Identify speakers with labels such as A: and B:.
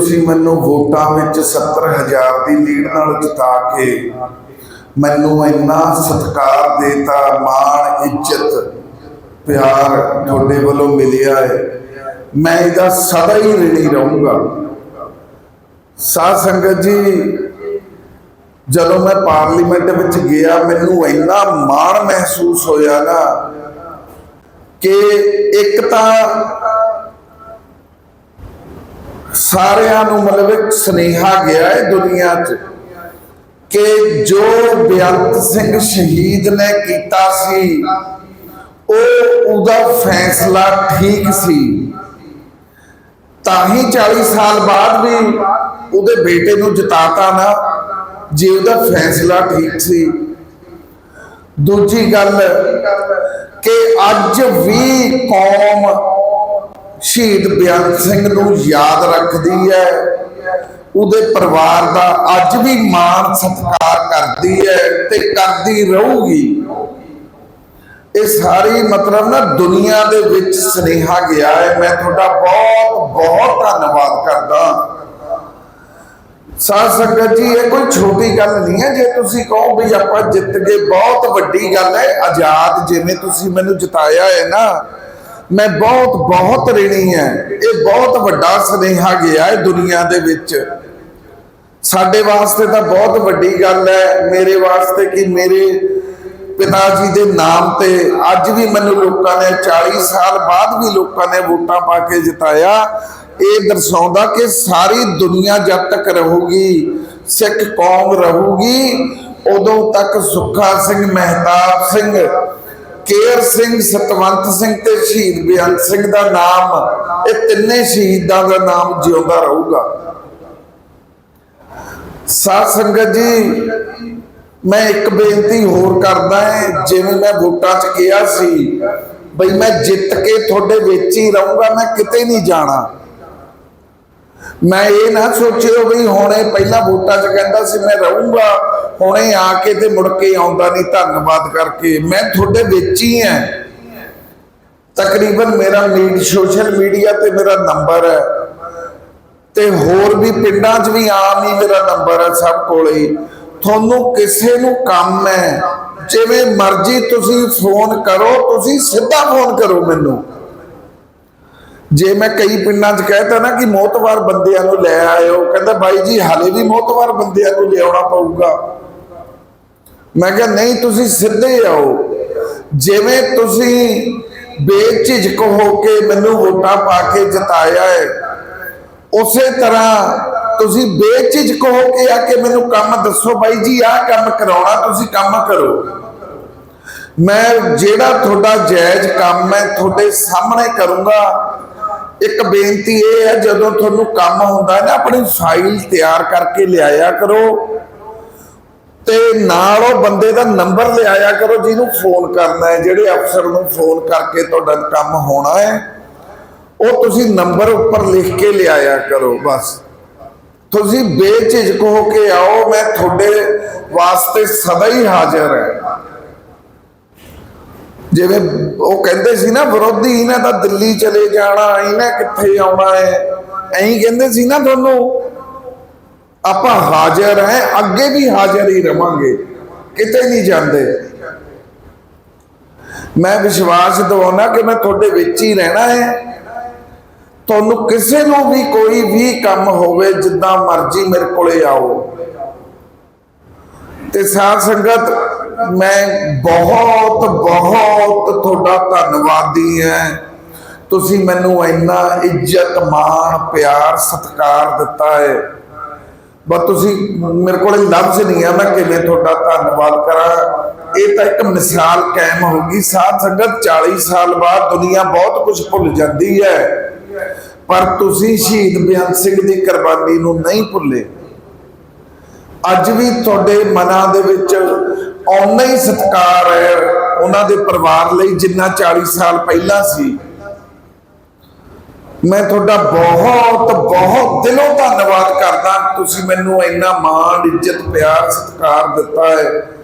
A: ਤੁਸੀਂ ਮੈਨੂੰ ਵੋਟਾਂ ਵਿੱਚ 70000 ਦੀ ਲੀਡ ਨਾਲ ਜਿਤਾ ਕੇ ਮੈਨੂੰ ਇੰਨਾ ਸਤਿਕਾਰ ਦੇਤਾ, ਮਾਣ, ਇੱਜ਼ਤ, ਪਿਆਰ ਤੁਹਾਡੇ ਵੱਲੋਂ ਮਿਲਿਆ ਹੈ। ਮੈਂ ਇਹਦਾ ਸਦਾ ਹੀ ਰਿਣੀ ਰਹੂੰਗਾ। ਸਾਧ ਸੰਗਤ ਜੀ, ਜਦੋਂ ਮੈਂ ਪਾਰਲੀਮੈਂਟ ਵਿੱਚ ਗਿਆ, ਮੈਨੂੰ ਇੰਨਾ ਮਾਣ ਮਹਿਸੂਸ ਹੋਇਆ ਨਾ ਕਿ ਇੱਕ ਤਾਂ ਸਾਰਿਆਂ ਨੂੰ ਮਤਲਬ ਇੱਕ ਸੁਨੇਹਾ ਗਿਆ ਹੈ ਦੁਨੀਆ 'ਚ ਕਿ ਜੋ ਬੇਅੰਤ ਸਿੰਘ ਸ਼ਹੀਦ ਨੇ ਕੀਤਾ ਸੀ, ਉਹ ਉਹਦਾ ਫੈਸਲਾ ਠੀਕ ਸੀ। ਤਾਂ ਹੀ 40 ਸਾਲ ਬਾਅਦ ਵੀ ਉਹਦੇ ਬੇਟੇ ਨੂੰ ਜਿਤਾਤਾ ਨਾ, ਜੇ ਉਹਦਾ ਫੈਸਲਾ ਠੀਕ ਸੀ। ਦੂਜੀ ਗੱਲ ਕਿ ਅੱਜ ਵੀ ਕੌਮ ਸ਼ਹੀਦ ਬਿਆਨ ਸਿੰਘ ਨੂੰ ਯਾਦ ਰੱਖਦੀ ਹੈ। ਉਹਦੇ ਪਰਿਵਾਰ ਦਾ ਅੱਜ ਵੀ ਮਾਣ ਸਤਿਕਾਰ ਕਰਦੀ ਹੈ ਤੇ ਕਰਦੀ ਰਹੂਗੀ। ਇਹ ਸਾਰੀ ਮਤਲਬ ਨਾ ਦੁਨੀਆ ਦੇ ਵਿੱਚ ਸੁਨੇਹਾ ਗਿਆ ਹੈ। ਮੈਂ ਤੁਹਾਡਾ ਬਹੁਤ ਬਹੁਤ ਧੰਨਵਾਦ ਕਰਦਾ। ਸਾਧ ਸੰਗਤ ਜੀ, ਇਹ ਕੋਈ ਛੋਟੀ ਗੱਲ ਨਹੀਂ ਹੈ। ਜੇ ਤੁਸੀਂ ਕਹੋ ਵੀ ਆਪਾਂ ਜਿੱਤ ਗਏ, ਬਹੁਤ ਵੱਡੀ ਗੱਲ ਹੈ। ਆਜ਼ਾਦ ਜਿਵੇਂ ਤੁਸੀਂ ਮੈਨੂੰ ਜਿਤਾਇਆ ਹੈ ਨਾ ਮੈਂ ਬਹੁਤ ਬਹੁਤ ਰਿਣੀ ਹੈ। ਇਹ ਬਹੁਤ ਵੱਡਾ ਸੁਨੇਹਾ ਗਿਆ ਹੈ ਦੁਨੀਆ ਦੇ ਵਿੱਚ। ਸਾਡੇ ਵਾਸਤੇ ਤਾਂ ਬਹੁਤ ਵੱਡੀ ਗੱਲ ਹੈ, ਮੇਰੇ ਵਾਸਤੇ ਕਿ ਮੇਰੇ ਪਿਤਾ ਜੀ ਦੇ ਨਾਮ ਤੇ ਅੱਜ ਵੀ ਮੈਨੂੰ ਲੋਕਾਂ ਨੇ 40 ਸਾਲ ਬਾਅਦ ਵੀ ਲੋਕਾਂ ਨੇ ਵੋਟਾਂ ਪਾ ਕੇ ਜਿਤਾਇਆ। ਇਹ ਦਰਸਾਉਂਦਾ ਕਿ ਸਾਰੀ ਦੁਨੀਆ ਜਦ ਤੱਕ ਰਹੂਗੀ, ਸਿੱਖ ਕੌਮ ਰਹੂਗੀ, ਉਦੋਂ ਤੱਕ ਸੁੱਖਾ ਸਿੰਘ, ਮਹਿਤਾਬ ਸਿੰਘ ਕੇਰ ਸਿੰਘ, ਸਤਵੰਤ ਸਿੰਘ ਤੇ ਸ਼ਹੀਦ ਬੇਅੰਤ ਸਿੰਘ ਦਾ ਨਾਮ, ਇਹ ਤਿੰਨੇ ਸ਼ਹੀਦਾਂ ਦਾ ਨਾਮ ਜਿਉਂਦਾ ਰਹੂਗਾ। ਸਾਧ ਸੰਗਤ ਜੀ, ਮੈਂ ਇੱਕ ਬੇਨਤੀ ਹੋਰ ਕਰਦਾ ਹਾਂ, ਜਿਵੇਂ ਮੈਂ ਵੋਟਾਂ 'ਚ ਗਿਆ ਸੀ, ਬਈ ਮੈਂ ਜਿੱਤ ਕੇ ਤੁਹਾਡੇ ਵਿੱਚ ਹੀ ਰਹੂੰਗਾ, ਮੈਂ ਕਿਤੇ ਨਹੀਂ ਜਾਣਾ। ਮੈਂ ਇਹ ਨਾ ਸੋਚਿਓ ਵੀ ਹੁਣੇ ਪਹਿਲਾਂ ਵੋਟਾਂ 'ਚ ਕਹਿੰਦਾ ਸੀ ਮੈਂ ਰਹੂੰਗਾ, ਹੁਣੇ ਆ ਕੇ ਤੇ ਮੁੜ ਕੇ ਆਉਂਦਾ ਨਹੀਂ, ਧੰਨਵਾਦ ਕਰਕੇ। ਮੈਂ ਤੁਹਾਡੇ ਵਿੱਚ ਹੀ ਹਾਂ। ਤਕਰੀਬਨ ਮੇਰਾ ਮੀਡ ਸੋਸ਼ਲ ਮੀਡੀਆ ਤੇ ਮੇਰਾ ਨੰਬਰ ਹੈ। ਤੇ ਹੋਰ ਵੀ ਪਿੰਡਾਂ 'ਚ ਵੀ ਆਮ ਹੀ ਮੇਰਾ ਨੰਬਰ ਹੈ ਸਭ ਕੋਲੇ। ਤੁਹਾਨੂੰ ਕਿਸੇ ਨੂੰ ਕੰਮ ਹੈ। ਜਿਵੇਂ ਮਰਜ਼ੀ ਤੁਸੀਂ ਫੋਨ ਕਰੋ, ਤੁਸੀਂ ਸਿੱਧਾ ਫੋਨ ਕਰੋ ਮੈਨੂੰ। ਜੇ ਮੈਂ ਕਈ ਪਿੰਡਾਂ 'ਚ ਕਹਿਤਾ ਨਾ ਕਿ ਮੋਤਵਾਰ ਬੰਦਿਆਂ ਨੂੰ ਲੈ ਆਇਓ, ਕਹਿੰਦਾ ਬਾਈ ਜੀ, ਹਾਲੇ ਵੀ ਮੋਤਵਾਰ ਬੰਦਿਆਂ ਨੂੰ ਲਿਆਉਣਾ ਪਊਗਾ। ਮੈਂ ਕਿਹਾ, ਨਹੀਂ, ਤੁਸੀਂ ਸਿੱਧੇ ਆਓ। ਜਿਵੇਂ ਤੁਸੀਂ ਬੇਝਿਜਕ ਹੋ ਕੇ ਮੈਨੂੰ ਵੋਟਾਂ ਪਾ ਕੇ ਜਿਤਾਇਆ ਹੈ, ਉਸੇ ਤਰ੍ਹਾਂ ਤੁਸੀਂ ਬੇਝਿਜਕ ਹੋ ਕੇ ਆ ਕੇ ਮੈਨੂੰ ਕੰਮ ਦੱਸੋ ਬਾਈ ਜੀ, ਆਹ ਕੰਮ ਕਰਾਉਣਾ, ਤੁਸੀਂ ਕੰਮ ਕਰੋ। ਮੈਂ ਜਿਹੜਾ ਤੁਹਾਡਾ ਜਾਇਜ਼ ਕੰਮ ਹੈ ਤੁਹਾਡੇ ਸਾਹਮਣੇ ਕਰੂੰਗਾ ਇੱਕ ਬੇਨਤੀ ਇਹ ਹੈ, ਜਦੋਂ ਤੁਹਾਨੂੰ ਕੰਮ ਹੁੰਦਾ ਹੈ ਨਾ, ਆਪਣੀ ਫਾਈਲ ਤਿਆਰ ਕਰਕੇ ਲਿਆਇਆ ਕਰੋ ਤੇ ਨਾਲ ਉਹ ਬੰਦੇ ਦਾ ਨੰਬਰ ਲਿਆਇਆ ਕਰੋ ਜਿਹਨੂੰ ਫੋਨ ਕਰਨਾ ਹੈ, ਜਿਹੜੇ ਅਫਸਰ ਨੂੰ ਫੋਨ ਕਰਕੇ ਤੁਹਾਡਾ ਕੰਮ ਹੋਣਾ ਹੈ, ਉਹ ਤੁਸੀਂ ਨੰਬਰ ਉੱਪਰ ਲਿਖ ਕੇ ਲਿਆਇਆ ਕਰੋ, ਬਸ। ਤੁਸੀਂ ਬੇਝਿਜਕ ਹੋ ਕੇ ਆਓ, ਮੈਂ ਤੁਹਾਡੇ ਵਾਸਤੇ ਸਦਾ ਹੀ ਹਾਜ਼ਰ ਹਾਂ। ਜਿਵੇਂ ਉਹ ਕਹਿੰਦੇ ਸੀ ਨਾ, ਵਿਰੋਧੀ ਇਹਨਾਂ ਦਾ ਦਿੱਲੀ ਚਲੇ ਜਾਣਾ, ਇਹਨੇ ਕਿੱਥੇ ਆਉਣਾ ਹੈ? ਐਂ ਕਹਿੰਦੇ ਸੀ ਨਾ ਤੁਹਾਨੂੰ, ਆਪਾਂ ਹਾਜ਼ਰ ਹੈ, ਅੱਗੇ ਵੀ ਹਾਜ਼ਰ ਹੀ ਰਵਾਂਗੇ, ਕਿਤੇ ਨਹੀਂ ਜਾਂਦੇ। ਮੈਂ ਵਿਸ਼ਵਾਸ ਦਿਵਾਉਣਾ ਕਿ ਮੈਂ ਤੁਹਾਡੇ ਵਿੱਚ ਹੀ ਰਹਿਣਾ ਹੈ। ਤੁਹਾਨੂੰ ਕਿਸੇ ਨੂੰ ਵੀ ਕੋਈ ਵੀ ਕੰਮ ਹੋਵੇ, ਜਿੱਦਾਂ ਮਰਜ਼ੀ ਮੇਰੇ ਕੋਲੇ ਆਓ। ਤੇ ਸਾਧ ਸੰਗਤ, ਮੈਂ ਬਹੁਤ ਬਹੁਤ ਤੁਹਾਡਾ ਧੰਨਵਾਦੀ ਹਾਂ। ਤੁਸੀਂ ਮੈਨੂੰ ਇੰਨਾ ਇੱਜ਼ਤ, ਮਾਣ, ਪਿਆਰ, ਸਤਿਕਾਰ ਦਿੱਤਾ ਹੈ। ਬਸ ਤੁਸੀਂ ਮੇਰੇ ਕੋਲੇ ਲਫ਼ਜ਼ ਨਹੀਂ ਆ, ਮੈਂ ਕਿਵੇਂ ਤੁਹਾਡਾ ਧੰਨਵਾਦ ਕਰਾਂ। ਇਹ ਤਾਂ ਇੱਕ ਮਿਸਾਲ ਕਾਇਮ ਹੋ ਗਈ। ਸਾਧ ਸੰਗਤ 40 ਸਾਲ ਬਾਅਦ ਦੁਨੀਆ ਬਹੁਤ ਕੁਝ ਭੁੱਲ ਜਾਂਦੀ ਹੈ। ਪਰ ਤੁਸੀਂ ਸ਼ਹੀਦ ਬਿਆਨ ਸਿੰਘ ਦੀ ਕੁਰਬਾਨੀ ਨੂੰ ਨਹੀਂ ਭੁੱਲੇ। ਅੱਜ ਵੀ ਤੁਹਾਡੇ ਮਨਾਂ ਦੇ ਵਿੱਚ ਓਨਾ ਹੀ ਸਤਿਕਾਰ ਹੈ ਉਹਨਾਂ ਦੇ ਪਰਿਵਾਰ ਲਈ ਜਿੰਨਾ 40 ਸਾਲ ਪਹਿਲਾਂ ਸੀ। ਮੈਂ ਤੁਹਾਡਾ ਬਹੁਤ ਬਹੁਤ ਦਿਲੋਂ ਧੰਨਵਾਦ ਕਰਦਾ। ਤੁਸੀਂ ਮੈਨੂੰ ਇੰਨਾ ਮਾਣ, ਇੱਜ਼ਤ, ਪਿਆਰ, ਸਤਿਕਾਰ ਦਿੱਤਾ ਹੈ।